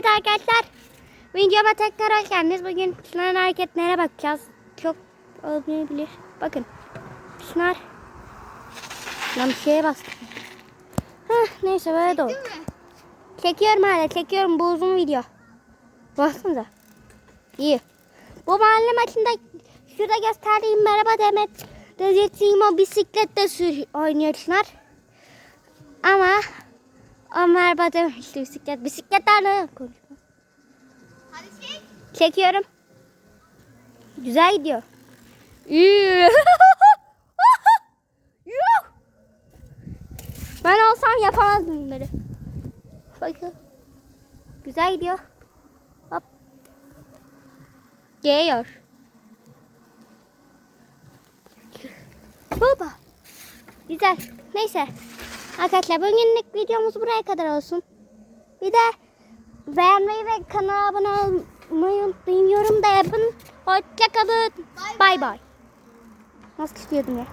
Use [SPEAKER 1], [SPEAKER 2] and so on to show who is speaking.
[SPEAKER 1] Evet arkadaşlar. Videoma tekrar hoş geldiniz. Bugün Pınar'ın hareketlere bakacağız. Çok olmayabilir. Bakın. Çınar. Lan bir şeye bastım. Hah, neyse böyle de oldu. Çekiyorum hala çekiyorum. Bu uzun video. Baksanıza. İyi. Bu mahalle maçında şurada gösterdiğim merhaba Demet. Dedirttiğim o bisiklette sür oynuyor Çınar. Ama o merhaba demişti bisiklet. Bisikletlerle konuşma.
[SPEAKER 2] Hadi çek.
[SPEAKER 1] Çekiyorum. Güzel gidiyor. Ben olsam yapamazdım bunları. Bakın. Güzel gidiyor. Hop. Geliyor. Baba. Güzel. Neyse. Arkadaşlar bugünlük videomuz buraya kadar olsun. Bir de beğenmeyi ve kanala abone olmayı unutmayın. Yorum da yapın. Hoşçakalın. Bay Bay. Nasıl istiyordum ya?